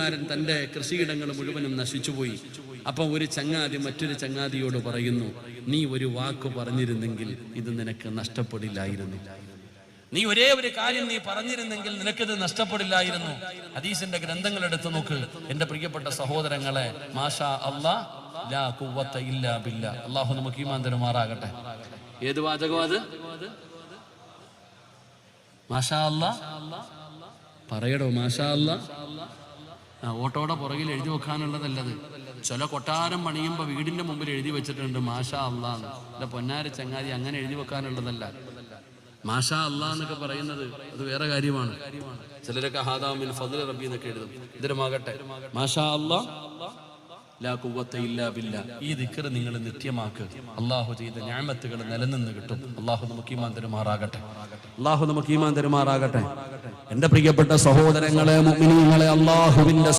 കാരൻ തന്റെ കൃഷിയിടങ്ങൾ മുഴുവനും നശിച്ചുപോയി. അപ്പം ഒരു ചങ്ങാതി മറ്റൊരു ചങ്ങാതിയോട് പറയുന്നു നീ ഒരു വാക്ക് പറഞ്ഞിരുന്നെങ്കിൽ ഇത് നിനക്ക് നഷ്ടപ്പെടില്ലായിരുന്നു. നീ ഒരേ ഒരു കാര്യം നീ പറഞ്ഞിരുന്നെങ്കിൽ നിനക്കിത് നഷ്ടപ്പെടില്ലായിരുന്നു. ഹദീസിന്റെ ഗ്രന്ഥങ്ങൾ എടുത്തു നോക്ക്. എന്റെ പ്രിയപ്പെട്ട സഹോദരങ്ങളെ മാഷാ അള്ളാഹു നമുക്ക് ഈമാൻ തരുമാറാകട്ടെ. ഏത് വാചകം മാഷാ അല്ലാ പറയടോ മാഷാ അല്ലാ ആ, ഓട്ടോയുടെ പുറകിൽ എഴുതി വെക്കാനുള്ളതല്ലത്. ചില കൊട്ടാരം പണിയുമ്പോൾ വീടിന്റെ മുമ്പിൽ എഴുതി വെച്ചിട്ടുണ്ട് മാഷാ അള്ളാന്ന് എന്റെ പൊന്നാര ചങ്ങാതി അങ്ങനെ എഴുതി വെക്കാനുള്ളതല്ല. മാഷാ അള്ളാ എന്നൊക്കെ പറയുന്നത് അത് വേറെ കാര്യമാണ്. ചിലരൊക്കെ ഹാദാമിൻ ഫതിൽ റബ്ബി എന്നൊക്കെ എഴുതും. ഇതരമാകട്ടെ. മാഷാ അള്ളാ ലാ ഖുവ്വത്ത ഇല്ലാ ബില്ലാ. ഈ ദിക്കർ നിങ്ങൾ നിത്യമാക്ക്. അള്ളാഹു ചെയ്ത ഞാമത്തുകൾ നിലനിന്ന് കിട്ടും. അള്ളാഹു നമുക്ക് ഈമാൻ തരുമാറാകട്ടെ. അള്ളാഹു നമുക്ക് ഈമാൻ തരുമാറാകട്ടെ. എന്റെ പ്രിയപ്പെട്ട സഹോദരങ്ങളെ മുഅ്മിനീങ്ങളെ അള്ളാഹുവിന്റെ